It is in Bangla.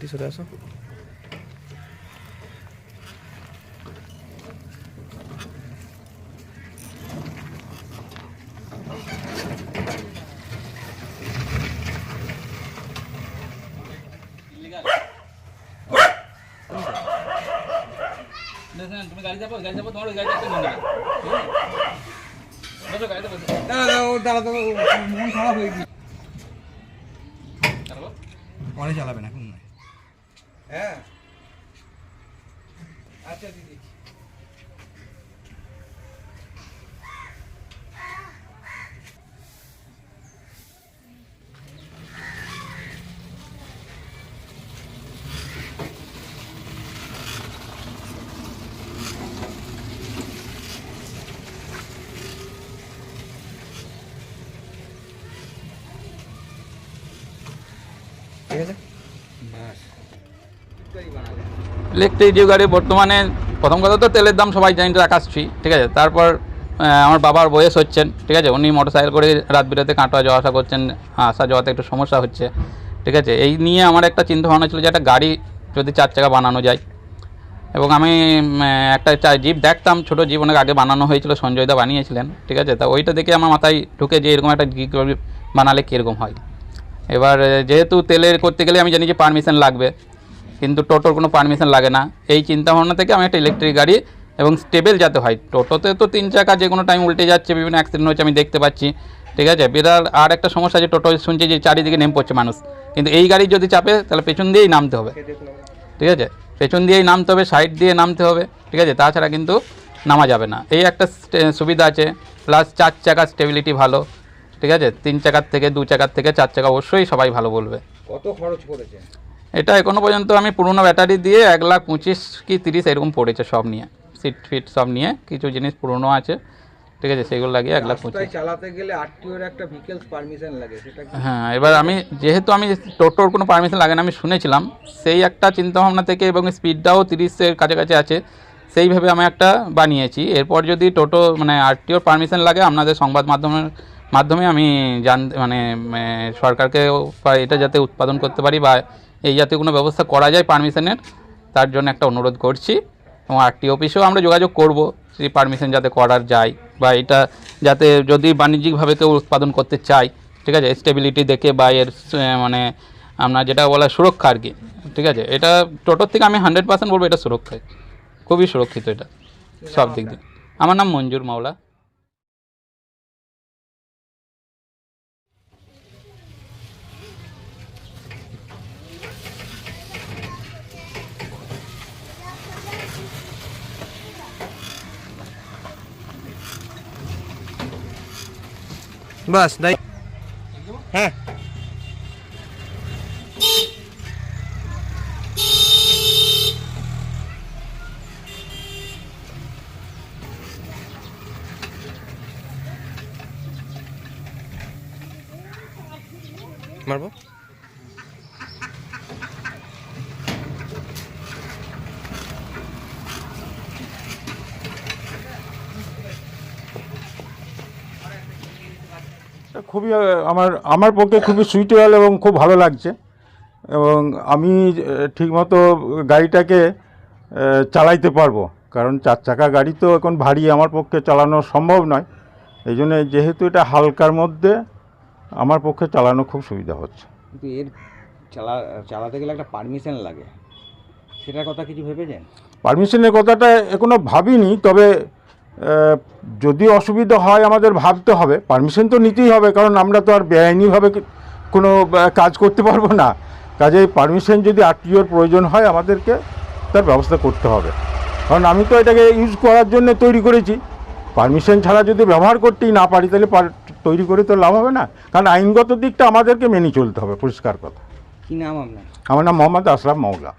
দিয়ে সরে আসো দেখেন, তুমি গাড়ি যাব গাড়ি যাব তোমার ওই গাড়িটা একটু নিয়ে নেবে। ঠিক আছে? বসো গাড়িতে বসো দাঁড়া ও দাঁড়া তো মন খারাপ হয়ে গেছে চালাবো? পরে চালাবেন এখন নয় হ্যাঁ। আচ্ছা দিদি। ঠিক আছে? ইলেকট্রিক গাড়ি বর্তমানে প্রথম কথা তো তেলের দাম সবাই জানি আকাশছি ঠিক আছে? তারপর আমার বাবার বয়স হচ্ছেন, ঠিক আছে? উনি মোটরসাইকেল করে রাত বিরাতে কাটোয়া যাওয়া আসা করছেন, আসা যাওয়াতে একটু সমস্যা হচ্ছে, ঠিক আছে? এই নিয়ে আমার একটা চিন্তা ভাবনা ছিল যে একটা গাড়ি যদি চার চাকা বানানো যায়। এবং আমি একটা চা জিপ দেখতাম, ছোটো জিপ অনেক আগে বানানো হয়েছিল সঞ্জয়দা বানিয়েছিলেন, ঠিক আছে? তা ওইটা দেখে আমার মাথায় ঢুকে যে এরকম একটা জিপ বানালে কীরকম হয়। এবার যেহেতু তেলের করতে গেলে আমি জানি যে পারমিশন লাগবে কিন্তু টোটোর কোনো পারমিশন লাগে না। এই চিন্তা ভাবনা থেকে আমি একটা ইলেকট্রিক গাড়ি এবং স্টেবল যাতে হয়। টোটোতে তো তিন চাকা, যে কোনো টাইম উল্টে যাচ্ছে, বিভিন্ন অ্যাক্সিডেন্ট হচ্ছে, আমি দেখতে পাচ্ছি। ঠিক আছে? বিরাট আর একটা সমস্যা যে টোটো শুনছি যে চারিদিকে নেমে পড়ছে মানুষ। কিন্তু এই গাড়ি যদি চাপে, তাহলে পেছন দিয়েই নামতে হবে। ঠিক আছে? পেছন দিয়েই নামতে হবে সাইড দিয়ে নামতে হবে। ঠিক আছে? তাছাড়া কিন্তু নামা যাবে না। এই একটা সুবিধা আছে। প্লাস চার চাকার স্টেবিলিটি ভালো। ঠিক আছে? তিন চাকার থেকে, দু চাকার থেকে চার চাকা অবশ্যই সবাই ভালো বলবে। কত খরচ করেছে? এটা এখনও পর্যন্ত আমি পুরোনো ব্যাটারি দিয়ে এক লাখ পঁচিশ কি তিরিশ এরকম পড়েছে সব নিয়ে। সিট ফিট সব নিয়ে কিছু জিনিস পুরনো আছে। ঠিক আছে সেগুলো লাগিয়ে এক লাখ পঁচিশ। চালাতে গেলে আরটিওর একটা ভিকেলস পারমিশন লাগে সেটা হ্যাঁ এবার আমি যেহেতু আমি টোটোর কোনো পারমিশন লাগে না আমি শুনেছিলাম সেই একটা চিন্তাভাবনা থেকে এবং স্পিডটাও তিরিশের কাছাকাছি আছে সেইভাবে আমি একটা বানিয়েছি। এরপর যদি টোটো মানে আরটিওর পারমিশন লাগে আপনাদের সংবাদ মাধ্যমের মাধ্যমে আমি জান মানে উম, সরকারকে বা এটা যাতে উৎপাদন করতে পারি বা এই জাতীয় কোনো ব্যবস্থা করা যায় পারমিশনের, তার জন্য একটা অনুরোধ করছি। এবং আরটি অফিসেও আমরা যোগাযোগ করব সেই পারমিশন যাতে করার যায় বা এটা যাতে যদি বাণিজ্যিকভাবে কেউ উৎপাদন করতে চায়, ঠিক আছে স্টেবিলিটি দেখে বা এর মানে আপনার যেটা বলা সুরক্ষা আর কি, ঠিক আছে, এটা টোটোর থেকে আমি হান্ড্রেড পার্সেন্ট বলব এটা সুরক্ষায় খুবই সুরক্ষিত এটা, সব দিক দিয়ে। আমার নাম মঞ্জুর মাওলা। বাস নাই হ্যাঁ। মারবো? খুবই আমার আমার পক্ষে খুবই সুইটেবল এবং খুব ভালো লাগছে। এবং আমি ঠিকমতো গাড়িটাকে চালাইতে পারব। কারণ চার চাকা গাড়ি তো এখন ভারী আমার পক্ষে চালানো সম্ভব নয়। এই জন্য যেহেতু এটা হালকার মধ্যে আমার পক্ষে চালানো খুব সুবিধা হচ্ছে। কিন্তু এর চালা চালাতে গেলে একটা পারমিশন লাগে। সেটার কথা কিছু ভেবেছেন পারমিশনের কথাটা এখনও ভাবিনি তবে যদি অসুবিধা হয় আমাদের ভাবতে হবে। পারমিশন তো নিতেই হবে কারণ আমরা তো আর বেআইনিভাবে কোনো কাজ করতে পারব না। কাজেই পারমিশন যদি আরটিওর প্রয়োজন হয় আমাদেরকে তার ব্যবস্থা করতে হবে। কারণ আমি তো এটাকে ইউজ করার জন্য তৈরি করেছি। পারমিশন ছাড়া যদি ব্যবহার করতেই না পারি তাহলে তৈরি করে তো লাভ হবে না। কারণ আইনগত দিকটা আমাদেরকে মেনে চলতে হবে পরিষ্কার কথা। কি নাম আপনার? আমার নাম মোহাম্মদ আশরাফ মাওলা।